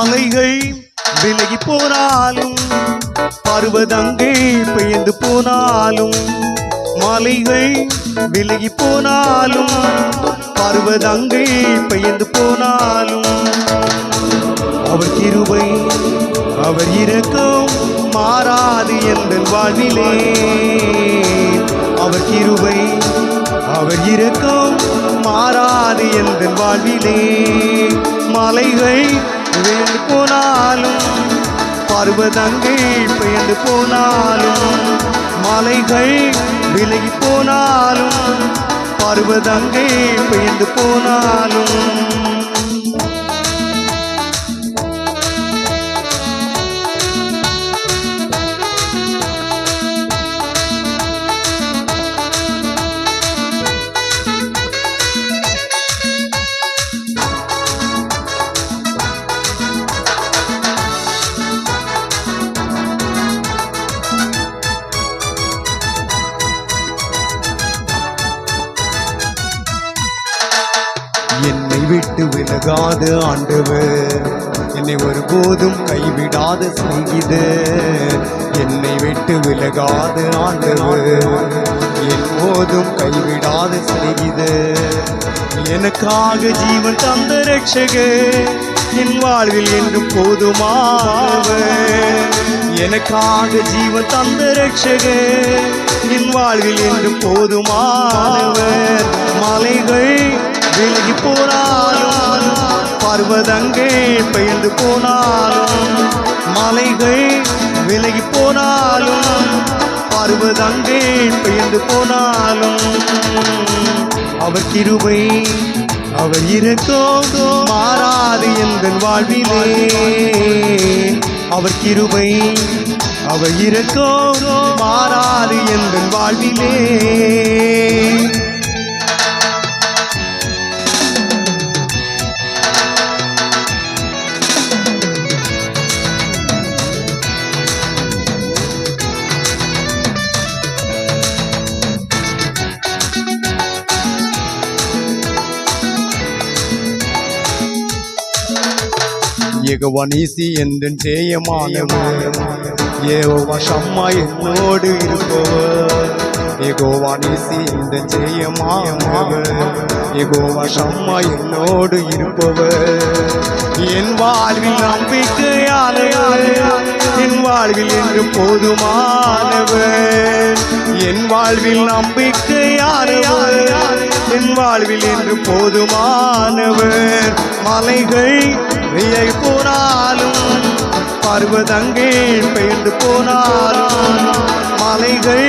மாலைகள் விலகி போனாலும் பருவதங்கள் பெயர்ந்து போனாலும் மாலைகள் விலகி போனாலும் பருவதங்கள் பெயர்ந்து போனாலும் அவர் கிருபை அவர் இரக்கம் மாறாது எந்த வாழ்விலே. அவர் கிருபை அவர் இரக்கம் மாறாது எந்த வாழ்விலே. மலைகள் வேண்டு போனாலும் பர்வதங்கள் பெயர்ந்து போனாலும் மலைகள் விலகி போனாலும் பர்வதங்கள் பெயர்ந்து போனாலும் விட்டு விலகாத ஆண்டவர். என்னை ஒருபோதும் கைவிடாத சிநேகிதர் என்னை விட்டு விலகாத ஆண்டவர். எப்போதும் கைவிடாத சிநேகிதர் எனக்காக ஜீவன் தந்த ரட்சகே என் வாழ்வில் என்றும் போதுமானவர். எனக்காக ஜீவன் தந்த ரட்சகே என் வாழ்வில் என்றும் போதுமானவர். மலைகள் விலகி போனாலும் பர்வதங்கள் பெயர்ந்து போனாலும் மலைகள் விலகி போனாலும் பர்வதங்கள் பெயர்ந்து போனாலும் அவர் கிருபை அவர் இரக்கம் மாறாது எங்கள் வாழ்விலே. அவர் கிருபை அவர் இரக்கம் மாறாது எங்கள் வாழ்விலே. யெகோவா நீசி எந்தன் ஜெயமானவர். யெகோவா ஷம்மா என்னோடு இருப்பவர். யெகோவா நீசி எந்தன் ஜெயமானவர். யெகோவா ஷம்மா என்னோடு இருப்பவர். என் வாழ்வில் நம்பிக்கையானவர் என் வாழ்வில் என்று போதுமானவர். என் வாழ்வில் நம்பிக்கையானவர் என் வாழ்வில் என்று போதுமானவர். மலைகள் விலை போனாலும் பர்வதங்கள் பெயர்ந்து போனாலும் மலைகள்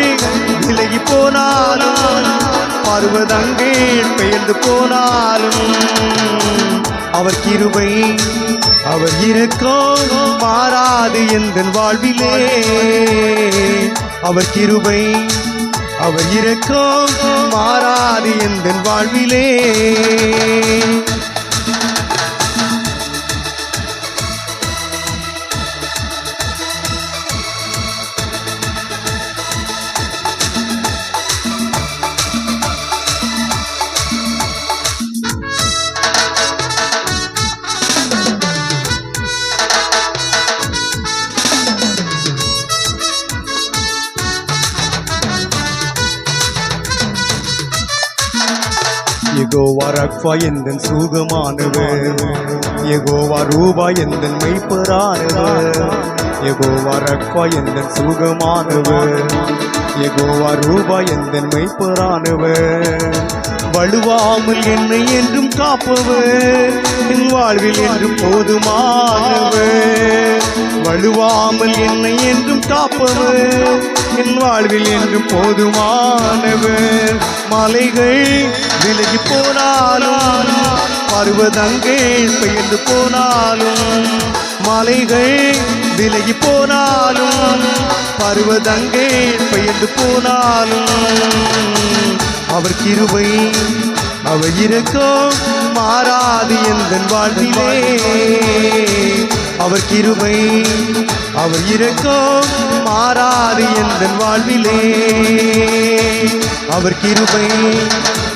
விலகி போனாலும் பருவதங்கே பெயர்ந்து போனாலும் அவர் கிருபை அவர் இரக்கம் மாறாது எந்த வாழ்விலே. அவர் கிருபை அவர் இரக்கம் மாறாது எந்த வாழ்விலே. எகோவா ரக்வா எந்தன் சுகமானவர்? எகோவா ரூபா எந்தன் மெய்ப்பரானவர்? எகோவா ரக்வா எந்தன் சுகமானவர்? எகோவா ரூபா எந்தன் மெய்ப்பரானவர்? வலுவாமல் என்னை என்றும் காப்பவர். என் வாழ்வில் என்றும் போதுமானவர். வலுவாமல் என்னை என்றும் காப்பவர். என் வாழ்வில் என்று போதுமானவர். மலைகள் விலகி போனாலும் பருவதங்கள் பெயர்ந்து போனாலும் மலைகள் விலகி போனாலும் பருவதங்கள் பெயர்ந்து போனாலும். அவர் கிருபை அவர் இருக்கும் மாறாது எந்த வாழ்விலே. அவர் கிருபை அவர் இரக்கம் மாறாது எந்த வாழ்விலே. அவர் கிருபை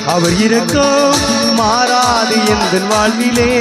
அவர் இரக்கம் மாறாது எந்த வாழ்விலே.